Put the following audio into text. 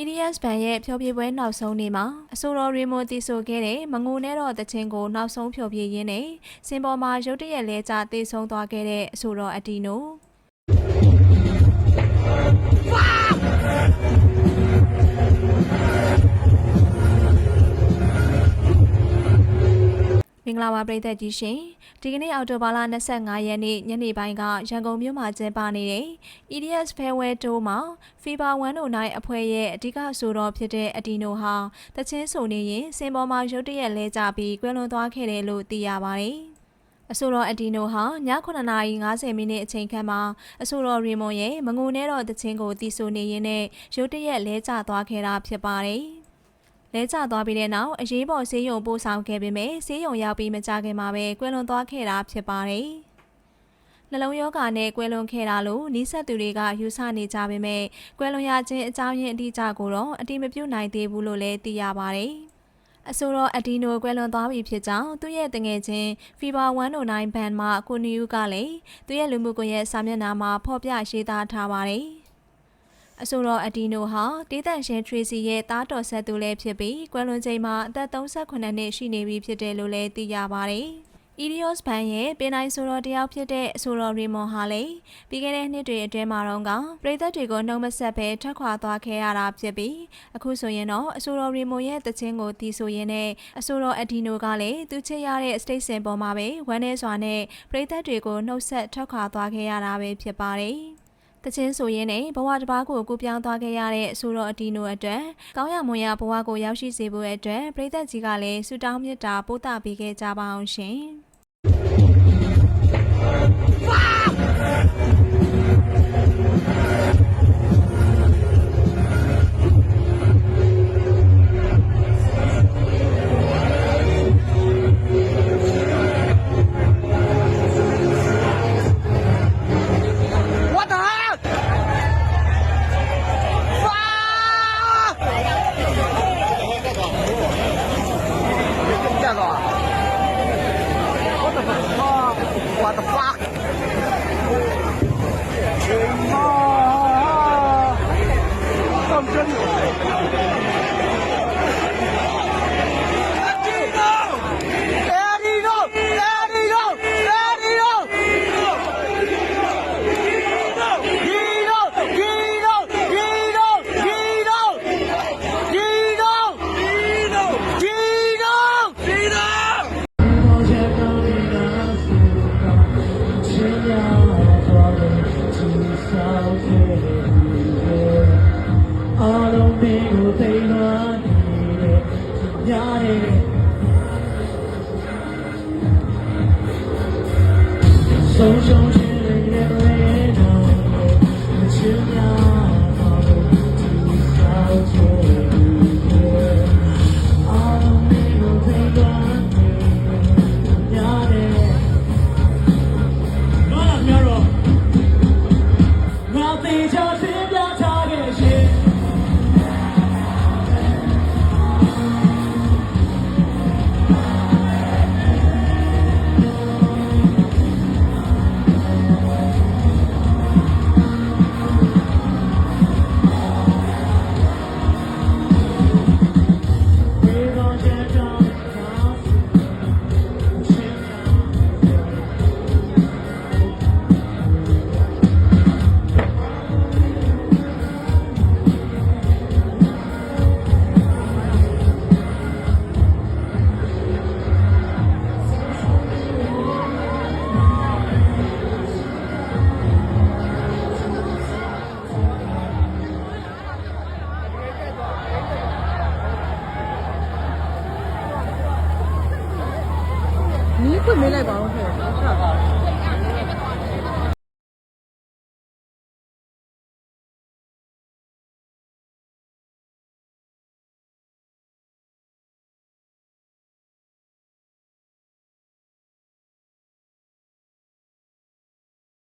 EDS ဘန်ရဲ့ဖျော်ဖြေပွဲနောက်ဆုံးနေ့မှာအဆိုတော်ရီမွန်တီဆိုခဲ့တဲ့မငိုနဲ့တော့တချင်းကိုနောက်ဆုံးဖျော်ဖြေရင်းနဲ့စင်ပေါ်မှာရုတ်တရက်လဲကျတေဆုံးသွားခဲ့တဲ့အဆိုတော်အတီနို မင်္ဂလာပါပရိသတ်ကြီးရှင်ဒီကနေ့အောက်တိုဘာလ25ရက်နေ့ညနေပိုင်းကရန်ကုန်မြို့မှာကျင်းပနေတဲ့ EDS Farewell Tour မှာ FIBA 109အဖွဲ့ရဲ့အဓိကဆိုတော်ဖြစ်တဲ့အဒီနိုဟာတချင်းဆိုနေရင်စင်ပေါ်မှာရုတ်တရက်လဲကျပြီးကွယ်လွန်သွားခဲ့တယ်လို့သိရပါတယ်အဆိုတော်အဒီနိုဟာည9:50မိနစ်အချိန်ခန့်မှာအဆိုတော်ရီမွန်ရဲ့မငိုနဲ့တော့တချင်းကိုတီးဆိုနေရင်းနဲ့ရုတ်တရက်လဲကျသွားခဲ့တာဖြစ်ပါတယ်။ လဲကျသွားပြီးတဲ့နောက်အရေးပေါ်ဆေးရုံပို့ဆောင်ခဲ့ပေမဲ့ဆေးရုံရောက်ပြီးမကြခင်မှာပဲကွယ်လွန်သွားခဲ့တာဖြစ်ပါတယ်။နှလုံးရောဂါနဲ့ကွယ်လွန်ခဲ့တာလို့နီးစပ်သူတွေကယူဆနေကြပေမဲ့ကွယ်လွန်ရခြင်းအကြောင်းရင်းအတိအကျကိုတော့အတိမပြုနိုင်သေးဘူးလို့လည်းသိရပါတယ်။အဆိုတော်အဒီနိုကွယ်လွန်သွားပြီဖြစ်ကြောင်းသူ့ရဲ့တငယ်ချင်း Fever 109 band မှကိုနီယူကလည်းသူ့ရဲ့လူမှုကွန်ရက်စာမျက်နှာမှာဖော်ပြရေးသားထားပါတယ်။ အဆိုတော်အဒီနိုဟာတေးတန်ရှင်ထရီစီရဲ့သားတော်ဆက်သူလည်းဖြစ်ပြီးကွယ်လွန်ချိန်မှာအသက်38နှစ်ရှိနေပြီဖြစ်တယ်လို့လည်းသိရပါတယ်။ Irios ဘန်ရဲ့ပင်တိုင်းဆိုတော်တယောက်ဖြစ်တဲ့အဆိုတော်ရီမွန်ဟာလည်းပြီးခဲ့တဲ့နှစ်တွေအတွင်းမှာတော့ကပြည်သက်တွေကိုနှုံမဆက်ပဲထွက်ခွာသွားခဲ့ရတာဖြစ်ပြီးအခုဆိုရင်တော့အဆိုတော်ရီမွန်ရဲ့တခြင်းကိုတီးဆိုရင်နဲ့အဆိုတော်အဒီနိုကလည်းသူချစ်ရတဲ့ state စင်ပေါ်မှာပဲဝမ်းနေစွာနဲ့ပြည်သက်တွေကိုနှုတ်ဆက်ထွက်ခွာသွားခဲ့ရတာပဲဖြစ်ပါတယ်။ တချင်းဆိုရင်းနဲ့ဘဝတစ်ပါးကိုကူပြောင်းသွားခဲ့ရတဲ့ဆိုတော့အတီနိုအတွက်ကောင်းရမွန်ရဘဝကိုရောက်ရှိစေဖို့အတွက်ပြည်သက်ကြီးကလည်းဆုတောင်းမြတ်တာပို့တာပေးခဲ့ကြပါအောင်ရှင် ညနေတဲ့ဆုံးရှုံး နီးဖွင့်မေးလိုက်ပါဦးခဲ့